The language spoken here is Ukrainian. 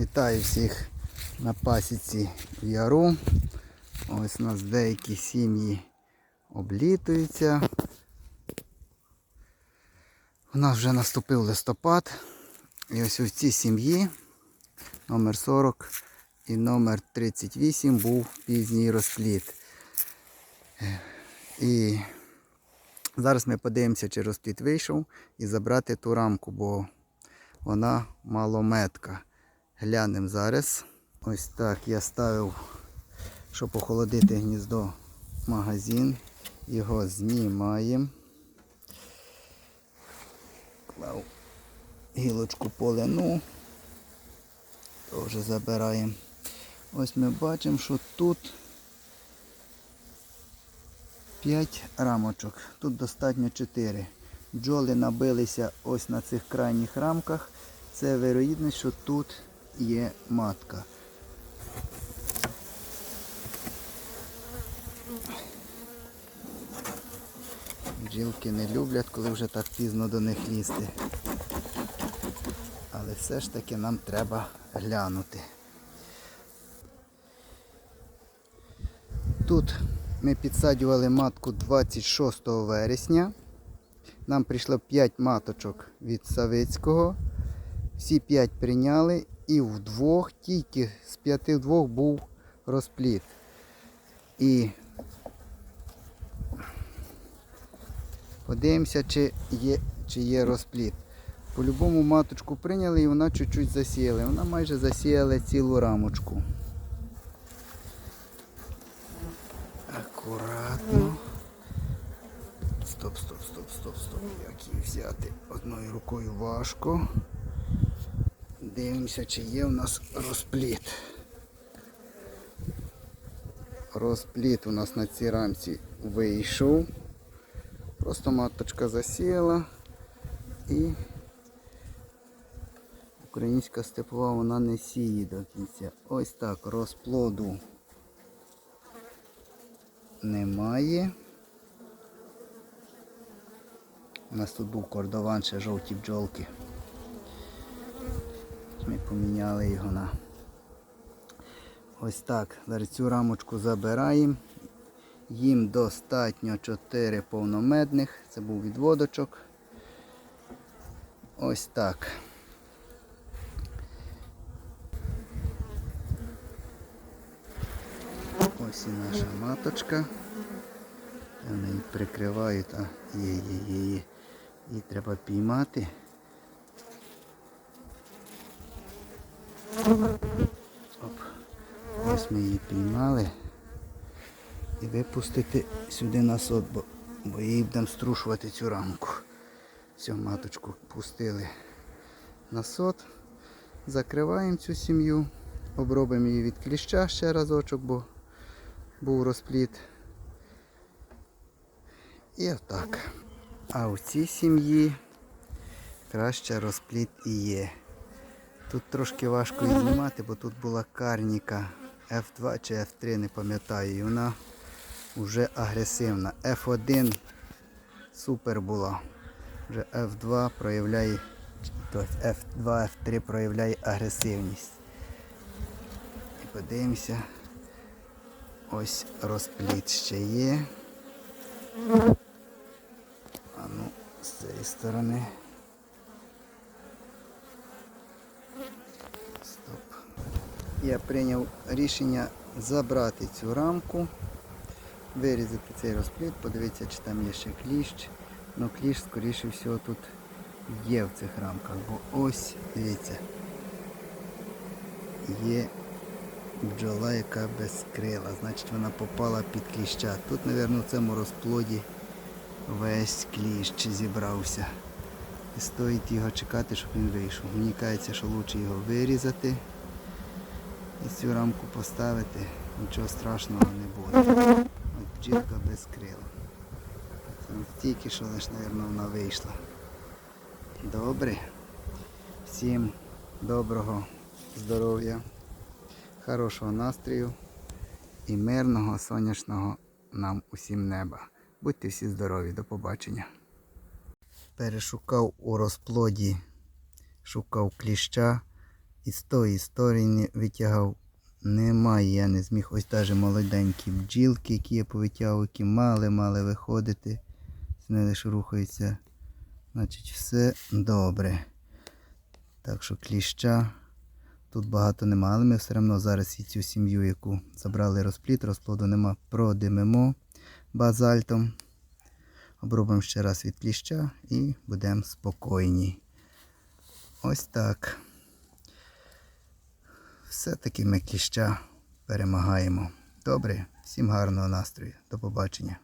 Вітаю всіх на пасіці в яру. Ось у нас деякі сім'ї облітуються. У нас вже наступив листопад. І ось у цій сім'ї номер 40 і номер 38 був пізній розпліт. І зараз ми подивимося, чи розпліт вийшов і забрати ту рамку, бо вона малометка. Глянемо зараз. Ось так я ставив, щоб охолодити гніздо магазин. Його знімаємо. Клав гілочку полину. Теж забираємо. Ось ми бачимо, що тут 5 рамочок. Тут достатньо 4. Бджоли набилися ось на цих крайніх рамках. Це вирогідність, що тут є матка. Бджілки не люблять, коли вже так пізно до них лізти. Але все ж таки нам треба глянути. Тут ми підсаджували матку 26 вересня. Нам прийшло 5 маточок від Савицького. Всі 5 прийняли і вдвох, тільки з п'яти вдвох був розпліт. І подивимося, чи є, чи є розпліт. По-любому маточку прийняли і вона чуть-чуть засіяла. Вона майже засіяла цілу рамочку. Акуратно. Стоп, стоп, стоп, стоп, стоп. Як її взяти? Одною рукою важко. Дивимося, чи є у нас розпліт. Розпліт у нас на цій рамці вийшов. Просто маточка засіяла і українська степова вона не сіє до кінця. Ось так розплоду немає. У нас тут був кордован, ще жовті бджолки. Ми поміняли його на ось так. Зараз цю рамочку забираємо. Їм достатньо 4 повномедних. Це був відводочок. Ось так. Ось і наша маточка. Я неї прикриваю, та є, є, є. Її треба піймати. Оп. Ось ми її піймали. І випустити сюди на сот, бо, бо її будемо струшувати цю рамку. Все, маточку пустили на сот. Закриваємо цю сім'ю, обробимо її від кліща ще разочок, бо був розпліт. І отак. А у цій сім'ї краще розпліт і є. Тут трошки важко її знімати, бо тут була карніка F2 чи F3, не пам'ятаю. І вона вже агресивна. F1 супер була. Вже F2 проявляє, тобто F2, F3 проявляє агресивність. І подивимося. Ось розпліт ще є. А ну, з цієї сторони. Я прийняв рішення забрати цю рамку, вирізати цей розпліт, подивитися, чи там є ще кліщ. Ну кліщ, скоріше всього, тут є в цих рамках, бо ось, дивіться, є бджола, яка без крила, значить вона попала під кліща. Тут, мабуть, в цьому розплоді весь кліщ зібрався. І стоїть його чекати, щоб він вийшов. Мені кажеться, що краще його вирізати і цю рамку поставити, нічого страшного не буде. От бджілка без крила. Це тільки що лише, мабуть, вона вийшла. Добре. Всім доброго здоров'я, хорошого настрою і мирного сонячного нам усім неба. Будьте всі здорові, до побачення. Перешукав у розплоді, шукав кліща, І з тої сторони витягав. Немає, я не зміг. Ось навіть молоденькі бджілки, які я повитягував, які мали-мали виходити. Вони лише рухаються. Значить, все добре. Так що кліща тут багато нема, але ми все одно зараз і цю сім'ю, яку забрали розплід, розплоду нема, продимемо базальтом. Обробимо ще раз від кліща і будемо спокійні. Ось так. Все-таки ми кліща перемагаємо. Добре, всім гарного настрою. До побачення.